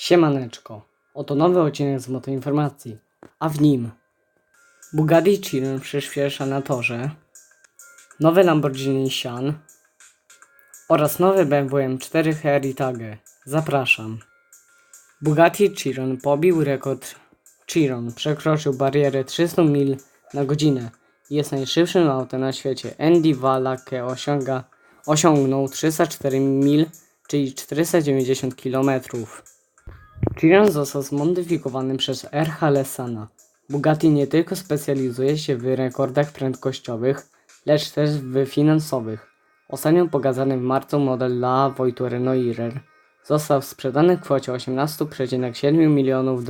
Siemaneczko, oto nowy odcinek z Motoinformacji, a w nim Bugatti Chiron przyspiesza na torze, nowe Lamborghini Sian oraz nowy BMW M4 Heritage. Zapraszam. Bugatti Chiron pobił rekord Chiron, przekroczył barierę 300 mil na godzinę jest najszybszym autem na świecie. Andy Wallake osiąga, osiągnął 304 mil, czyli 490 kilometrów. Chiron został zmodyfikowany przez RH Lessana. Bugatti nie tylko specjalizuje się w rekordach prędkościowych, lecz też w finansowych. Ostatnio pokazany w marcu model La Voiture Noirer został sprzedany w kwocie 18,7 milionów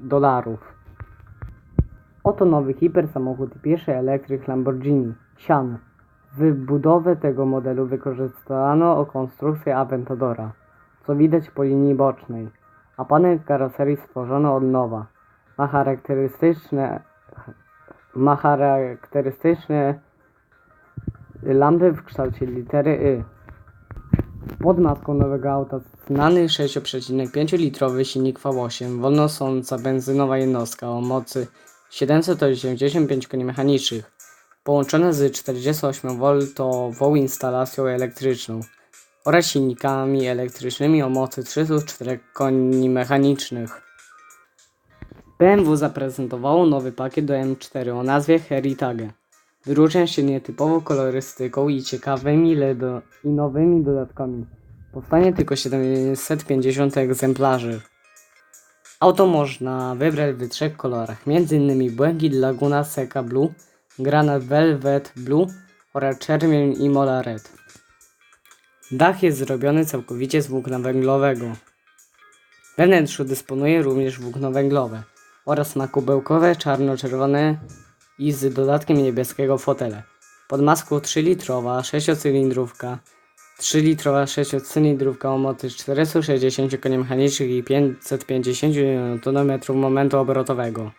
dolarów. Oto nowy hipersamochód i pierwszy elektryk Lamborghini Sian. W budowę tego modelu wykorzystano konstrukcję Aventadora, co widać po linii bocznej a panel karoserii stworzono od nowa. Ma charakterystyczne, ma charakterystyczne lampy w kształcie litery Y. Pod maską nowego auta znany 6,5 litrowy silnik V8, wolnosąca benzynowa jednostka o mocy 785 koni mechanicznych, połączone z 48V instalacją elektryczną oraz silnikami elektrycznymi o mocy 304 koni mechanicznych. BMW zaprezentowało nowy pakiet do M4 o nazwie Heritage. Wyróżnia się nietypową kolorystyką i ciekawymi LEDo i nowymi dodatkami. Powstanie tylko 750 egzemplarzy. Auto można wybrać w trzech kolorach, m.in. błękit Laguna Seca Blue, granat Velvet Blue oraz czerwień i Mola Red. Dach jest zrobiony całkowicie z włókna węglowego. We wnętrzu dysponuje również włókno węglowe oraz ma kubełkowe czarno-czerwone i z dodatkiem niebieskiego fotele. Pod maską 3-litrowa 6-cylindrówka 3-litrowa 6-cylindrówka o mocy 460 koni mechanicznych i 550 Nm momentu obrotowego.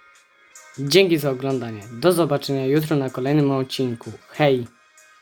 Dzięki za oglądanie. Do zobaczenia jutro na kolejnym odcinku. Hej!